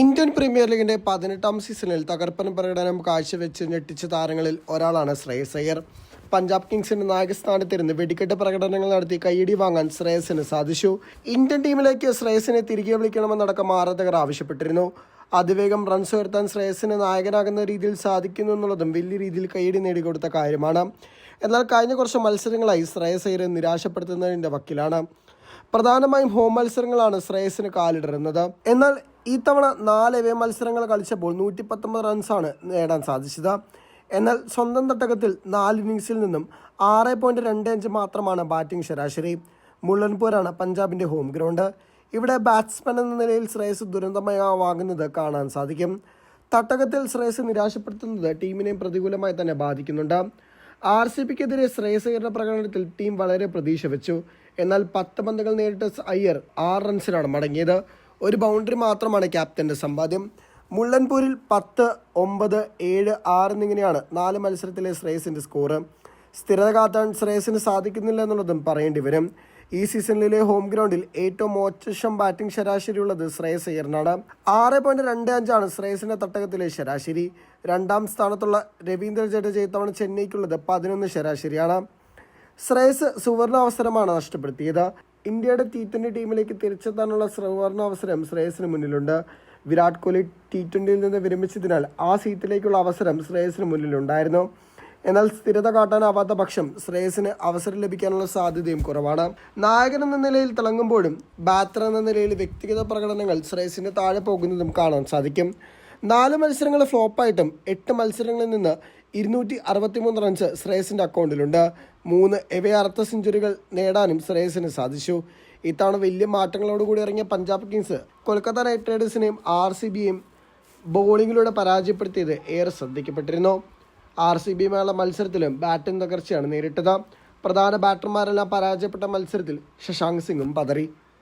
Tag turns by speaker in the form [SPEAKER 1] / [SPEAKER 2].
[SPEAKER 1] Indian premier ലീഗിന്റെ പതിനെട്ടാം സീസണിൽ തകർപ്പൻ പ്രകടനം കാഴ്ചവെച്ച് ഞെട്ടിച്ച താരങ്ങളിൽ ഒരാളാണ് ശ്രേയസ് അയ്യർ. പഞ്ചാബ് കിങ്സിന്റെ നായകസ്ഥാനത്തിരുന്ന് വെടിക്കെട്ട് പ്രകടനങ്ങൾ നടത്തി കൈയടി വാങ്ങാൻ ശ്രേയസിന് സാധിച്ചു. ഇന്ത്യൻ ടീമിലേക്ക് ശ്രേയസിനെ തിരികെ വിളിക്കണമെന്നടക്കം ആരാധകർ ആവശ്യപ്പെട്ടിരുന്നു. അതിവേഗം റൺസ് ഉയർത്താൻ ശ്രേയസിന് നായകനാകുന്ന രീതിയിൽ സാധിക്കുന്നു എന്നുള്ളതും വലിയ രീതിയിൽ കൈയടി നേടിക്കൊടുത്ത കാര്യമാണ്. എന്നാൽ കഴിഞ്ഞ കുറച്ച് മത്സരങ്ങളായി ശ്രേയസ് അയ്യരെ നിരാശപ്പെടുത്തുന്നതിന്റെ വക്കിലാണ്. പ്രധാനമായും ഹോം മത്സരങ്ങളാണ് ശ്രേയസിന് കാലിടരുന്നത്. എന്നാൽ ഇത്തവണ നാല് എവേ മത്സരങ്ങൾ കളിച്ചപ്പോൾ നൂറ്റി പത്തൊമ്പത് റൺസാണ് നേടാൻ സാധിച്ചത്. എന്നാൽ സ്വന്തം തട്ടകത്തിൽ നാല് ഇന്നിങ്സിൽ നിന്നും ആറ് പോയിന്റ് രണ്ട് അഞ്ച് മാത്രമാണ് ബാറ്റിംഗ് ശരാശരി. മുള്ളൻപൂരാണ് പഞ്ചാബിന്റെ ഹോം ഗ്രൗണ്ട് ഇവിടെ ബാറ്റ്സ്മാൻ എന്ന നിലയിൽ ശ്രേയസ് ദുരന്തമയമാകുന്നത് കാണാൻ സാധിക്കും. തട്ടകത്തിൽ ശ്രേയസ് നിരാശപ്പെടുത്തുന്നത് ടീമിനെ പ്രതികൂലമായി തന്നെ ബാധിക്കുന്നുണ്ട്. ആർ സി പിക്കെതിരെ ശ്രേയസയ്യരുടെ പ്രകടനത്തിൽ ടീം വളരെ പ്രതീക്ഷ വെച്ചു. എന്നാൽ പത്ത് പന്തുകൾ നേരിട്ട അയ്യർ ആറ് റൺസിനാണ് മടങ്ങിയത്. ഒരു ബൗണ്ടറി മാത്രമാണ് ക്യാപ്റ്റന്റെ സമ്പാദ്യം. മുള്ളൻപൂരിൽ പത്ത് ഒമ്പത് ഏഴ് ആറ് എന്നിങ്ങനെയാണ് നാല് മത്സരത്തിലെ ശ്രേയസിന്റെ സ്കോർ സ്ഥിരത കാത്താൻ ശ്രേയസിന് സാധിക്കുന്നില്ല എന്നുള്ളതും പറയേണ്ടി വരും. ഈ സീസണിലെ ഹോം ഗ്രൗണ്ടിൽ ഏറ്റവും മോശം ബാറ്റിംഗ് ശരാശരി ഉള്ളത് ശ്രേയസ് അയ്യറിനാണ്. ആറ് പോയിന്റ് രണ്ട് അഞ്ചാണ് ശ്രേയസിന്റെ തട്ടകത്തിലെ ശരാശരി. രണ്ടാം സ്ഥാനത്തുള്ള രവീന്ദ്ര ജഡേജ ഇത്തവണ ചെന്നൈക്കുള്ളത് പതിനൊന്ന് ശരാശരിയാണ്. ശ്രേയസ് സുവർണ അവസരമാണ് നഷ്ടപ്പെടുത്തിയത്. ഇന്ത്യയുടെ ടി ട്വന്റി ടീമിലേക്ക് തിരിച്ചെത്താനുള്ള സുവർണ അവസരം ശ്രേയസിന് മുന്നിലുണ്ട്. വിരാട് കോഹ്ലി ടി ട്വന്റിയിൽ നിന്ന് വിരമിച്ചതിനാൽ ആ സീറ്റിലേക്കുള്ള അവസരം ശ്രേയസിന് മുന്നിലുണ്ടായിരുന്നു. എന്നാൽ സ്ഥിരത കാട്ടാനാവാത്ത പക്ഷം ശ്രേയസിന് അവസരം ലഭിക്കാനുള്ള സാധ്യതയും കുറവാണ്. നായകൻ എന്ന നിലയിൽ തിളങ്ങുമ്പോഴും ബാറ്റർ എന്ന നിലയിൽ വ്യക്തിഗത പ്രകടനങ്ങൾ ശ്രേയസിന് താഴെ പോകുന്നതും കാണാൻ സാധിക്കും. നാല് മത്സരങ്ങൾ ഫ്ലോപ്പായിട്ടും എട്ട് മത്സരങ്ങളിൽ നിന്ന് ഇരുന്നൂറ്റി അറുപത്തിമൂന്ന് റൺസ് ശ്രേയസിന്റെ അക്കൗണ്ടിലുണ്ട്. മൂന്ന് എവേ അർദ്ധ സെഞ്ചുറികൾ നേടാനും ശ്രേയസിന് സാധിച്ചു. ഇത്തവണ വലിയ മാറ്റങ്ങളോടുകൂടി ഇറങ്ങിയ പഞ്ചാബ് കിങ്സ് കൊൽക്കത്ത നൈറ്റ് റൈഡേഴ്സിനെയും ആർ സി ബിയെയും ബോളിങ്ങിലൂടെ പരാജയപ്പെടുത്തിയത് ഏറെ ശ്രദ്ധിക്കപ്പെട്ടിരുന്നു. ആർ സി ബിയുമായുള്ള മത്സരത്തിലും ബാറ്റിംഗ് തകർച്ചയാണ് നേരിട്ടത്. പ്രധാന ബാറ്റർമാരെല്ലാം പരാജയപ്പെട്ട മത്സരത്തിൽ ശശാങ്ക് സിംഗും പതറി.